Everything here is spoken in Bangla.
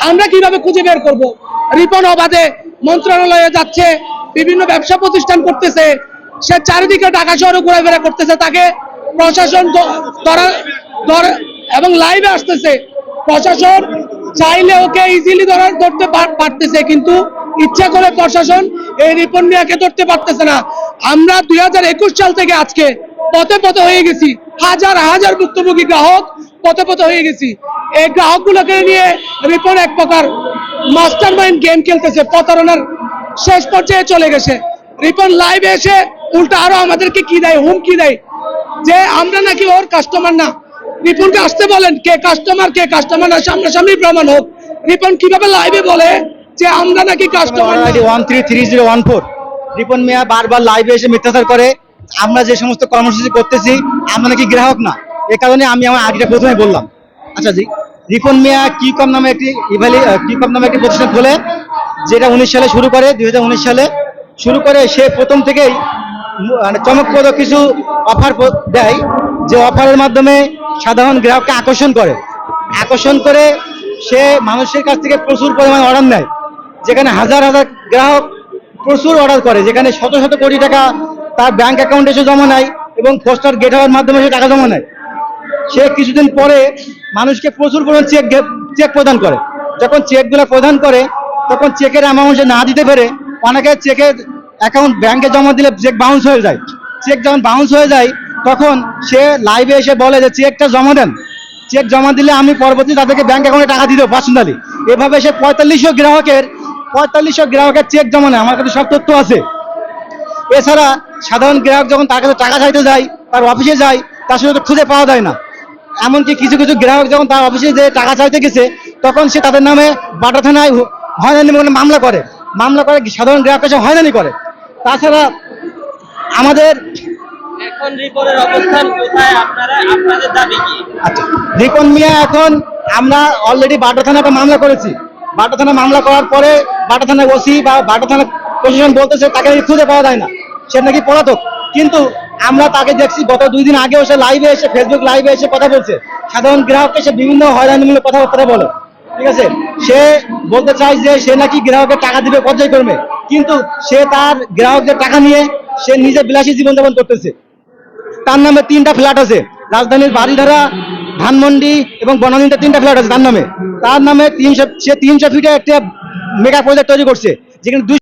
আমরা কীভাবে খুঁজে বের করব? রিপন অবাধে মন্ত্রণালয়ে যাচ্ছে, বিভিন্ন ব্যবসা প্রতিষ্ঠান করতেছে, সে চারিদিকে ঢাকা শহরে ঘোরাফেরা করতেছে, তাকে প্রশাসন এবং লাইভে আসতেছে। প্রশাসন চাইলে ওকে ইজিলি ধরা ধরতে পার- পারতেছে, কিন্তু ইচ্ছা করে প্রশাসন এই রিপন মিয়াকে ধরতে পারতেছে না। আমরা দুই হাজার একুশ সাল থেকে আজকে পথে পথে হয়ে গেছি। হাজার হাজার ভুক্তভোগী গ্রাহক পথে পথে হয়ে গেছি। এই গ্রাহকগুলোকে নিয়ে রিপন এক প্রকার মাস্টার মাইন্ড গেম খেলতেছে, প্রতারণার শেষ পর্যায়ে চলে গেছে। রিপন লাইভে এসে উল্টা আরও আমাদেরকে কি দেয়, হুমকি দেয়? যে আমরা নাকি ওর কাস্টমার না। রিপনকে আসতে বলেন, কে কাস্টমার কে কাস্টমার না, সামনাসামনি প্রমাণ হোক। রিপন কীভাবে লাইভে বলে যে আমরা নাকি customer one three three zero one four Ripon Miah বারবার লাইভে এসে মিথ্যাচার করে। আমরা যে সমস্ত কর্মসূচি করতেছি, আমরা নাকি গ্রাহক না। এ কারণে আমি আমার আইডিটা প্রথমে বললাম। আচ্ছা জি, রিপন মিয়া কি কম নামে একটি ইভ্যালি কি কম নামে একটি প্রতিষ্ঠান খোলে, যেটা উনিশ সালে শুরু করে, দুই হাজার উনিশ সালে। শুরু করে সে প্রথম থেকেই মানে চমকপ্রদ কিছু অফার দেয়, যে অফারের মাধ্যমে সাধারণ গ্রাহককে আকর্ষণ করে। আকর্ষণ করে সে মানুষের কাছ থেকে প্রচুর পরিমাণ অর্ডার নেয়। যেখানে হাজার হাজার গ্রাহক প্রচুর অর্ডার করে, যেখানে শত শত কোটি টাকা তার ব্যাংক অ্যাকাউন্টে সে জমা নেয় এবং পোস্টার গেট হওয়ার মাধ্যমে সে টাকা জমা নেয়। সে কিছুদিন পরে মানুষকে প্রচুর পরিমাণ চেক চেক প্রদান করে। যখন চেকগুলো প্রদান করে, তখন চেকের অ্যামাউন্ট সে না দিতে পেরে অনেকে চেকের অ্যাকাউন্ট ব্যাংকে জমা দিলে চেক বাউন্স হয়ে যায়। চেক যখন বাউন্স হয়ে যায়, তখন সে লাইভে এসে বলে যে চেকটা জমা দেন। চেক জমা দিলে আমি পরবর্তী তাদেরকে ব্যাংক অ্যাকাউন্টে টাকা দিতে পার্সোনালি এভাবে সে পঁয়তাল্লিশশো গ্রাহকের পঁয়তাল্লিশশো গ্রাহকের চেক জমা নেয়। আমার কাছে সব তথ্য আছে। এছাড়া সাধারণ গ্রাহক যখন তার কাছে টাকা চাইতে যায় তার অফিসে যায় তার সাথে তো খুঁজে পাওয়া যায় না। এমনকি কিছু কিছু গ্রাহক যখন তার অফিসে যে টাকা চাইতে গেছে তখন সে তাদের নামে বাটা থানায় হয়রানি মামলা করে। মামলা করে সাধারণ গ্রাহক কাছে হয়রানি করে। তাছাড়া আমাদের এখন রিপনের অবস্থান কোথায়? আপনারা আপনাদের দাবি কি? আচ্ছা রিপন মিয়া এখন আমরা অলরেডি বাটা থানায় একটা মামলা করেছি। বাটা থানা মামলা করার পরে বাটা থানায় ওসি বা বাটা থানা প্রশাসন বলতেছে তাকে খুঁজে পাওয়া যায় না। সে নাকি পলাতক। কিন্তু আমরা তাকে দেখছি, গত দুই দিন আগেও সে লাইভে এসে ফেসবুক লাইভে এসে কথা বলছে। সাধারণ গ্রাহককে সে বিভিন্ন হয়রানিমূলক কথাবার্তা বলে। ঠিক আছে? সে বলতে চায় যে সে নাকি গ্রাহকের টাকা দিবে পর্যায়ক্রমে কিন্তু সে তার গ্রাহকদের টাকা নিয়ে সে নিজে বিলাসী জীবনযাপন করতেছে। তার নামে তিনটা ফ্ল্যাট আছে। রাজধানীর বাড়িধারা ধানমন্ডি এবং বনানীতে তিনটা ফ্ল্যাট আছে তার নামে। তার নামে তিনশো, সে তিনশো ফিটে একটা মেগা প্রজেক্ট তৈরি করছে। যেখানে দুই